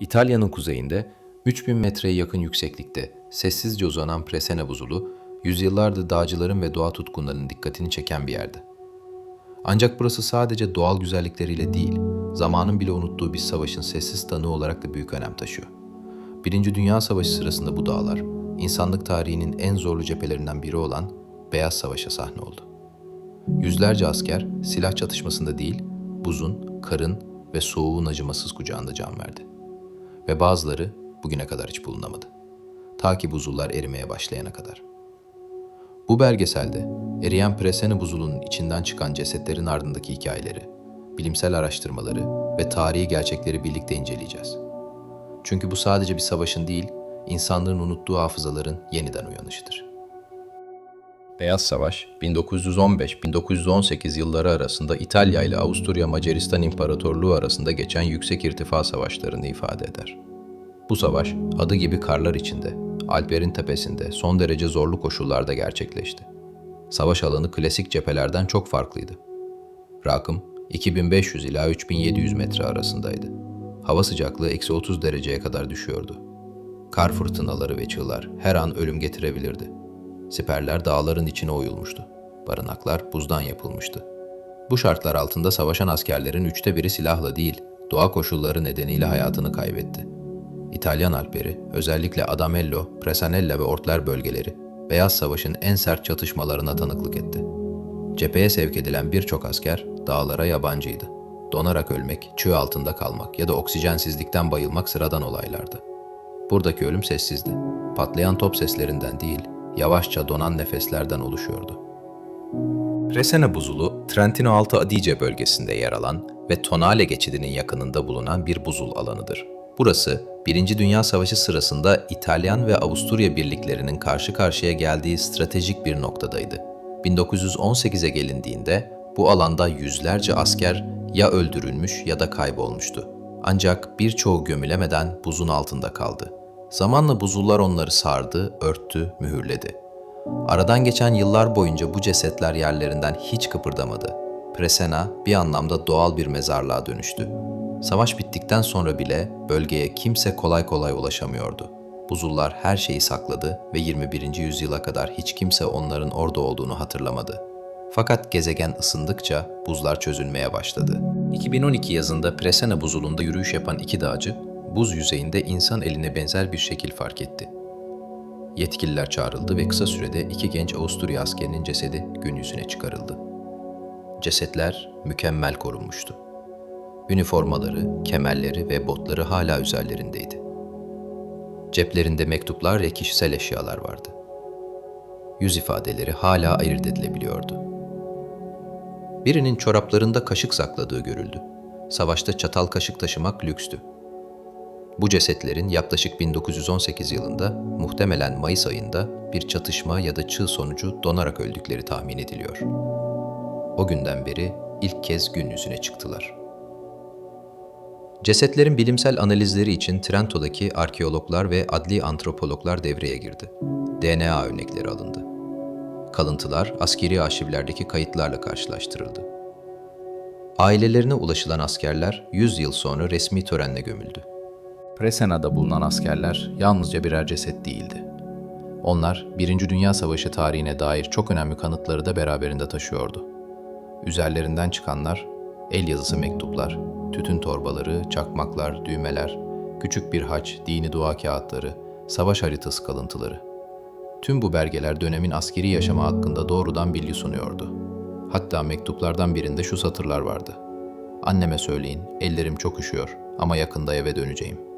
İtalya'nın kuzeyinde 3000 metreye yakın yükseklikte sessizce uzanan Presene buzulu, yüzyıllardır dağcıların ve doğa tutkunlarının dikkatini çeken bir yerdi. Ancak burası sadece doğal güzellikleriyle değil, zamanın bile unuttuğu bir savaşın sessiz tanığı olarak da büyük önem taşıyor. Birinci Dünya Savaşı sırasında bu dağlar, insanlık tarihinin en zorlu cephelerinden biri olan Beyaz Savaş'a sahne oldu. Yüzlerce asker silah çatışmasında değil, buzun, karın ve soğuğun acımasız kucağında can verdi. Ve bazıları bugüne kadar hiç bulunamadı. Ta ki buzullar erimeye başlayana kadar. Bu belgeselde eriyen Presene buzulunun içinden çıkan cesetlerin ardındaki hikayeleri, bilimsel araştırmaları ve tarihi gerçekleri birlikte inceleyeceğiz. Çünkü bu sadece bir savaşın değil, insanlığın unuttuğu hafızaların yeniden uyanışıdır. Beyaz Savaş, 1915-1918 yılları arasında İtalya ile Avusturya Macaristan İmparatorluğu arasında geçen yüksek irtifa savaşlarını ifade eder. Bu savaş, adı gibi karlar içinde, Alplerin tepesinde son derece zorlu koşullarda gerçekleşti. Savaş alanı klasik cephelerden çok farklıydı. Rakım, 2500 ila 3700 metre arasındaydı. Hava sıcaklığı eksi 30 dereceye kadar düşüyordu. Kar fırtınaları ve çığlar her an ölüm getirebilirdi. Siperler dağların içine oyulmuştu. Barınaklar buzdan yapılmıştı. Bu şartlar altında savaşan askerlerin üçte biri silahla değil, doğa koşulları nedeniyle hayatını kaybetti. İtalyan Alpleri, özellikle Adamello, Presanella ve Ortler bölgeleri, Beyaz Savaş'ın en sert çatışmalarına tanıklık etti. Cepheye sevk edilen birçok asker dağlara yabancıydı. Donarak ölmek, çığ altında kalmak ya da oksijensizlikten bayılmak sıradan olaylardı. Buradaki ölüm sessizdi. Patlayan top seslerinden değil, yavaşça donan nefeslerden oluşuyordu. Resena buzulu, Trentino Alto Adige bölgesinde yer alan ve Tonale geçidinin yakınında bulunan bir buzul alanıdır. Burası, Birinci Dünya Savaşı sırasında İtalyan ve Avusturya birliklerinin karşı karşıya geldiği stratejik bir noktadaydı. 1918'e gelindiğinde bu alanda yüzlerce asker ya öldürülmüş ya da kaybolmuştu. Ancak birçoğu gömülemeden buzun altında kaldı. Zamanla buzullar onları sardı, örttü, mühürledi. Aradan geçen yıllar boyunca bu cesetler yerlerinden hiç kıpırdamadı. Presena bir anlamda doğal bir mezarlığa dönüştü. Savaş bittikten sonra bile bölgeye kimse kolay kolay ulaşamıyordu. Buzullar her şeyi sakladı ve 21. yüzyıla kadar hiç kimse onların orada olduğunu hatırlamadı. Fakat gezegen ısındıkça buzlar çözülmeye başladı. 2012 yazında Presena buzulunda yürüyüş yapan iki dağcı, buz yüzeyinde insan eline benzer bir şekil fark etti. Yetkililer çağrıldı ve kısa sürede iki genç Avusturya askerinin cesedi gün yüzüne çıkarıldı. Cesetler mükemmel korunmuştu. Üniformaları, kemerleri ve botları hala üzerlerindeydi. Ceplerinde mektuplar ve kişisel eşyalar vardı. Yüz ifadeleri hala ayırt edilebiliyordu. Birinin çoraplarında kaşık sakladığı görüldü. Savaşta çatal kaşık taşımak lükstü. Bu cesetlerin yaklaşık 1918 yılında muhtemelen Mayıs ayında bir çatışma ya da çığ sonucu donarak öldükleri tahmin ediliyor. O günden beri ilk kez gün yüzüne çıktılar. Cesetlerin bilimsel analizleri için Trento'daki arkeologlar ve adli antropologlar devreye girdi. DNA örnekleri alındı. Kalıntılar askeri arşivlerdeki kayıtlarla karşılaştırıldı. Ailelerine ulaşılan askerler 100 yıl sonra resmi törenle gömüldü. Presena'da bulunan askerler yalnızca birer ceset değildi. Onlar, Birinci Dünya Savaşı tarihine dair çok önemli kanıtları da beraberinde taşıyordu. Üzerlerinden çıkanlar, el yazısı mektuplar, tütün torbaları, çakmaklar, düğmeler, küçük bir haç, dini dua kağıtları, savaş haritası kalıntıları. Tüm bu belgeler dönemin askeri yaşamı hakkında doğrudan bilgi sunuyordu. Hatta mektuplardan birinde şu satırlar vardı. Anneme söyleyin, ellerim çok üşüyor ama yakında eve döneceğim.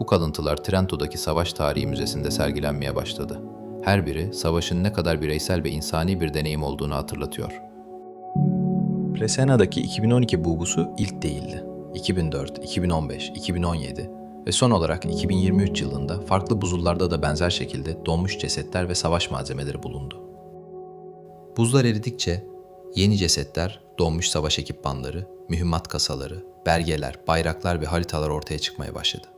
Bu kalıntılar Trento'daki Savaş Tarihi Müzesi'nde sergilenmeye başladı. Her biri savaşın ne kadar bireysel ve insani bir deneyim olduğunu hatırlatıyor. Presena'daki 2012 bulgusu ilk değildi. 2004, 2015, 2017 ve son olarak 2023 yılında farklı buzullarda da benzer şekilde donmuş cesetler ve savaş malzemeleri bulundu. Buzlar eridikçe yeni cesetler, donmuş savaş ekipmanları, mühimmat kasaları, belgeler, bayraklar ve haritalar ortaya çıkmaya başladı.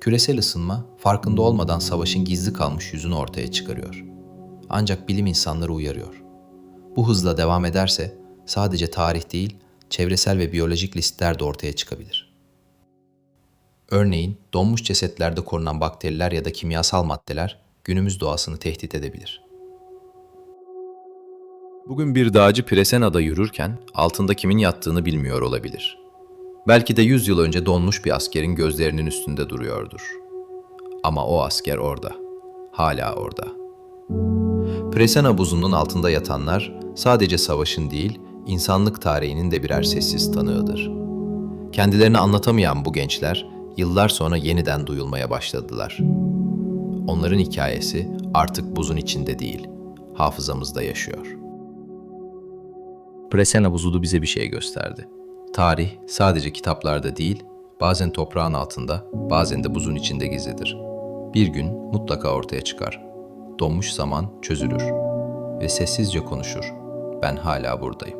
Küresel ısınma farkında olmadan savaşın gizli kalmış yüzünü ortaya çıkarıyor. Ancak bilim insanları uyarıyor. Bu hızla devam ederse sadece tarih değil, çevresel ve biyolojik listeler de ortaya çıkabilir. Örneğin donmuş cesetlerde korunan bakteriler ya da kimyasal maddeler günümüz doğasını tehdit edebilir. Bugün bir dağcı Presena'da yürürken altında kimin yattığını bilmiyor olabilir. Belki de 100 yıl önce donmuş bir askerin gözlerinin üstünde duruyordur. Ama o asker orada. Hala orada. Presena buzunun altında yatanlar sadece savaşın değil, insanlık tarihinin de birer sessiz tanığıdır. Kendilerini anlatamayan bu gençler yıllar sonra yeniden duyulmaya başladılar. Onların hikayesi artık buzun içinde değil, hafızamızda yaşıyor. Presena buzudu bize bir şey gösterdi. Tarih sadece kitaplarda değil, bazen toprağın altında, bazen de buzun içinde gizlidir. Bir gün mutlaka ortaya çıkar. Donmuş zaman çözülür ve sessizce konuşur. Ben hala buradayım.